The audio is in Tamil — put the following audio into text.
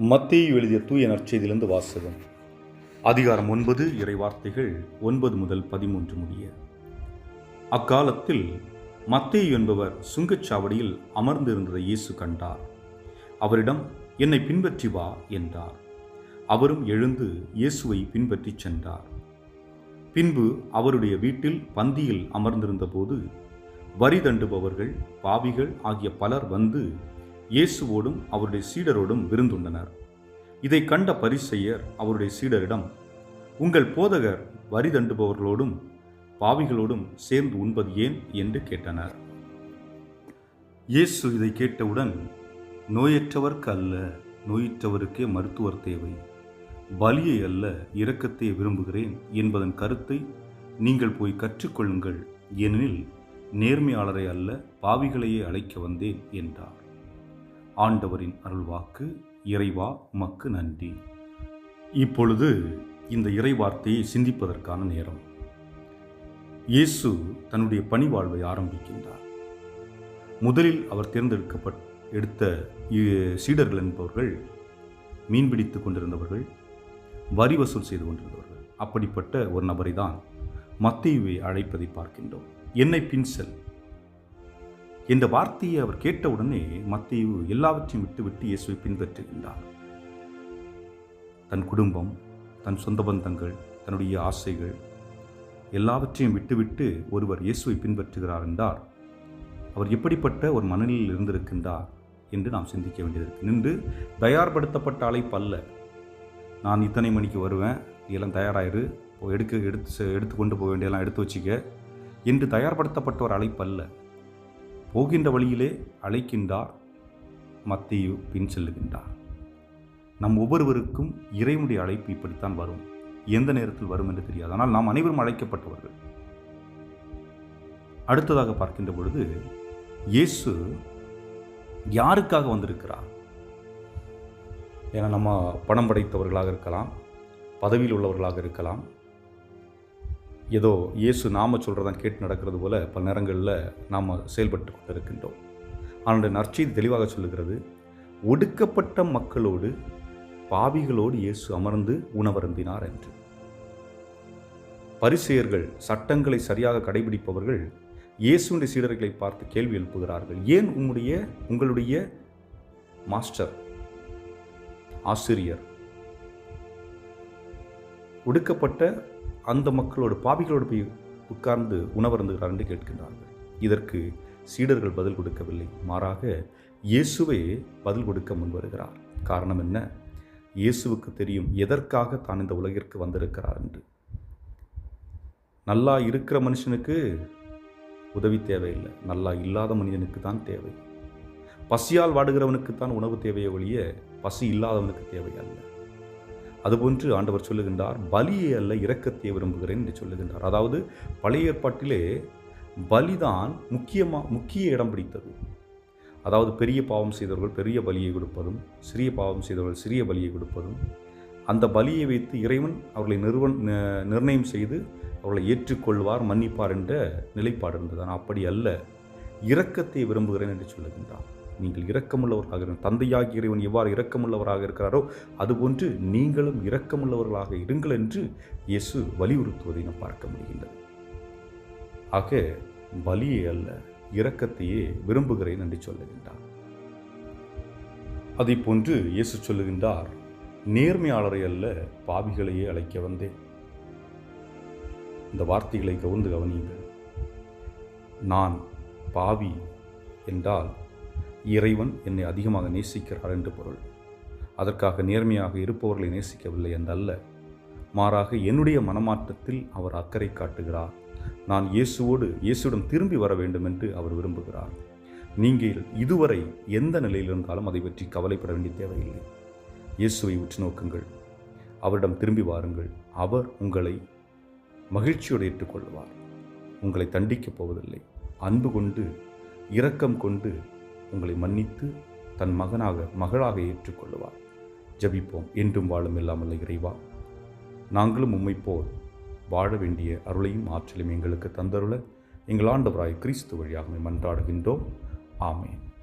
மத்தேயு எழுதிய தூய நற்செய்தியிலிருந்து வாசகம். அதிகாரம் ஒன்பது இறைவார்த்தைகள் ஒன்பது முதல் பதிமூன்று முடிய. அக்காலத்தில் மத்தேயு என்பவர் சுங்கச்சாவடியில் அமர்ந்திருந்ததை இயேசு கண்டார். அவரிடம் என்னை பின்பற்றி வா என்றார். அவரும் எழுந்து இயேசுவை பின்பற்றிச் சென்றார். பின்பு அவருடைய வீட்டில் பந்தியில் அமர்ந்திருந்தபோது வரி தண்டுபவர்கள் பாவிகள் ஆகிய பலர் வந்து இயேசுவோடும் அவருடைய சீடரோடும் விருந்துண்டனர். இதை கண்ட பரிசெயர் அவருடைய சீடரிடம் உங்கள் போதகர் வரி தண்டுபவர்களோடும் பாவிகளோடும் சேர்ந்து உண்பது ஏன்? என்று கேட்டனர். இயேசு இதை கேட்டவுடன் நோயற்றவர்க்கு அல்ல நோயற்றவருக்கே மருத்துவர் தேவை. பலியை அல்ல இரக்கத்தை விரும்புகிறேன் என்பதன் கருத்தை நீங்கள் போய் கற்றுக்கொள்ளுங்கள். ஏனெனில் நேர்மையாளரை அல்ல பாவிகளையே அழைக்க வந்தேன் என்றார். ஆண்டவரின் அருள்வாக்கு இறைவா உமக்கு நன்றி. இப்பொழுது இந்த இறைவார்த்தையை சிந்திப்பதற்கான நேரம். இயேசு தன்னுடைய பணிவாழ்வை ஆரம்பிக்கின்றார். முதலில் அவர் தேர்ந்தெடுக்கப்பட் எடுத்த இ- சீடர்கள் என்பவர்கள் மீன்பிடித்து கொண்டிருந்தவர்கள் வரி வசூல் செய்து கொண்டிருந்தவர்கள். அப்படிப்பட்ட ஒரு நபரை தான் மத்தேயுவை அழைப்பதை பார்க்கின்றோம். என்னை பின் செல். இந்த வார்த்தையை அவர் கேட்டவுடனே மத்தியு எல்லாவற்றையும் விட்டுவிட்டு இயேசுவை பின்பற்றுகின்றார் தன் குடும்பம் தன் சொந்த பந்தங்கள் தன்னுடைய ஆசைகள் எல்லாவற்றையும் விட்டுவிட்டு ஒருவர் இயேசுவை பின்பற்றுகிறார் என்றார். அவர் எப்படிப்பட்ட ஒரு மனநிலையில் இருந்திருக்கின்றார் என்று நாம் சிந்திக்க வேண்டியது நின்று தயார்படுத்தப்பட்ட அழைப்பல்ல நான் இத்தனை மணிக்கு வருவேன் எல்லாம் தயாராயிரு எடுக்க எடுத்து செ- எடுத்து கொண்டு போக வேண்டியெல்லாம் எடுத்து வச்சுக்க என்று தயார்படுத்தப்பட்ட ஒரு அழைப்பு அல்ல. போகின்ற வழியிலே அழைக்கின்றார். மத்தியு பின் செல்லுகின்றார். நம் ஒவ்வொருவருக்கும் இறைவனுடைய அழைப்பு இப்படித்தான் வரும். எந்த நேரத்தில் வரும் என்று தெரியாது. ஆனால் நாம் அனைவரும் அழைக்கப்பட்டவர்கள். அடுத்ததாக பார்க்கின்ற பொழுது இயேசு யாருக்காக வந்திருக்கிறார்? ஏன்னா நம்ம பணம் படைத்தவர்களாக இருக்கலாம் பதவியில் உள்ளவர்களாக இருக்கலாம் ஏதோ இயேசு நாம சொல்கிறதான் கேட்டு நடக்கிறது போல பல நேரங்களில் நாம் செயல்பட்டு கொண்டிருக்கின்றோம். ஆனால் நற்செய்தி தெளிவாக சொல்லுகிறது ஒடுக்கப்பட்ட மக்களோடு பாவிகளோடு இயேசு அமர்ந்து உணவருந்தினார் என்று. பரிசெயர்கள் சட்டங்களை சரியாக கடைபிடிப்பவர்கள் இயேசுடைய சீடர்களை பார்த்து கேள்வி எழுப்புகிறார்கள் ஏன் உங்களுடைய உங்களுடைய மாஸ்டர் ஆசிரியர் ஒடுக்கப்பட்ட அந்த மக்களோடு பாவிகளோடு போய் உட்கார்ந்து உணவருந்துகிறார் என்று கேட்கின்றார்கள். இதற்கு சீடர்கள் பதில் கொடுக்கவில்லை. மாறாக இயேசுவே பதில் கொடுக்க முன்வருகிறார் காரணம் என்ன? இயேசுவுக்கு தெரியும் எதற்காக தான் இந்த உலகிற்கு வந்திருக்கிறார் என்று. நல்லா இருக்கிற மனுஷனுக்கு உதவி தேவையில்லை. நல்லா இல்லாத மனிதனுக்கு தான் தேவை. பசியால் வாடுகிறவனுக்கு தான் உணவு தேவையை ஒழிய பசி இல்லாதவனுக்கு தேவை அல்ல அதுபோன்று ஆண்டவர் சொல்லுகின்றார் பலியை அல்ல இரக்கத்தை விரும்புகிறேன் என்று சொல்லுகின்றார். அதாவது பழைய ஏற்பாட்டிலே பலிதான் முக்கியமாக முக்கிய இடம் பிடித்தது. அதாவது பெரிய பாவம் செய்தவர்கள் பெரிய பலியை கொடுப்பதும் சிறிய பாவம் செய்தவர்கள் சிறிய பலியை கொடுப்பதும் அந்த பலியை வைத்து இறைவன் அவர்களை நிறுவன் நிர்ணயம் செய்து அவர்களை ஏற்றுக்கொள்வார் மன்னிப்பார் என்ற நிலைப்பாடு இருந்தது. ஆனால் அப்படி அல்ல. இரக்கத்தை விரும்புகிறேன் என்று சொல்லுகின்றார். நீங்கள் இரக்கமுள்ளவர்களாக இருங்கள். தந்தையாகிய இறைவன் எவ்வாறு இரக்கமுள்ளவராக இருக்கிறாரோ அதுபோன்று நீங்களும் இரக்கமுள்ளவர்களாக இருங்கள் என்று இயேசு வலியுறுத்துவதை நாம் பார்க்க முடிகின்றது. ஆக பலியை அல்ல இரக்கத்தையே விரும்புகிறேன் என்று சொல்லுகின்றார். அதை போன்று இயேசு சொல்லுகின்றார் நேர்மையாளரை அல்ல பாவிகளையே அழைக்க வந்தேன். இந்த வார்த்தைகளை கவர்ந்து கவனியுங்கள். நான் பாவி என்றால் இறைவன் என்னை அதிகமாக நேசிக்கிறார் என்று பொருள். அதற்காக நேர்மையாக இருப்பவர்களை நேசிக்கவில்லை என்றல்ல. மாறாக என்னுடைய மனமாற்றத்தில் அவர் அக்கறை காட்டுகிறார். நான் இயேசுவோடு இயேசுடன் திரும்பி வர வேண்டும் என்று அவர் விரும்புகிறார். நீங்கள் இதுவரை எந்த நிலையில் இருந்தாலும் அதை பற்றி கவலைப்பட வேண்டிய தேவையில்லை. இயேசுவை உற்று நோக்குங்கள். அவரிடம் திரும்பி வாருங்கள். அவர் உங்களை மகிழ்ச்சியோடு ஏற்றுக்கொள்வார். உங்களை தண்டிக்கப் போவதில்லை. அன்பு கொண்டு இரக்கம் கொண்டு உங்களை மன்னித்து தன் மகனாக மகளாக ஏற்றுக்கொள்ளுவார். ஜபிப்போம். என்றும் வாழும் இல்லாமல் இறைவா. நாங்களும் உம்மை போல் வாழ வேண்டிய அருளையும் ஆற்றலையும் எங்களுக்கு தந்தருள எங்கள் ஆண்டவராய் கிறிஸ்து வழியாக மன்றாடுகின்றோம். ஆமேன்.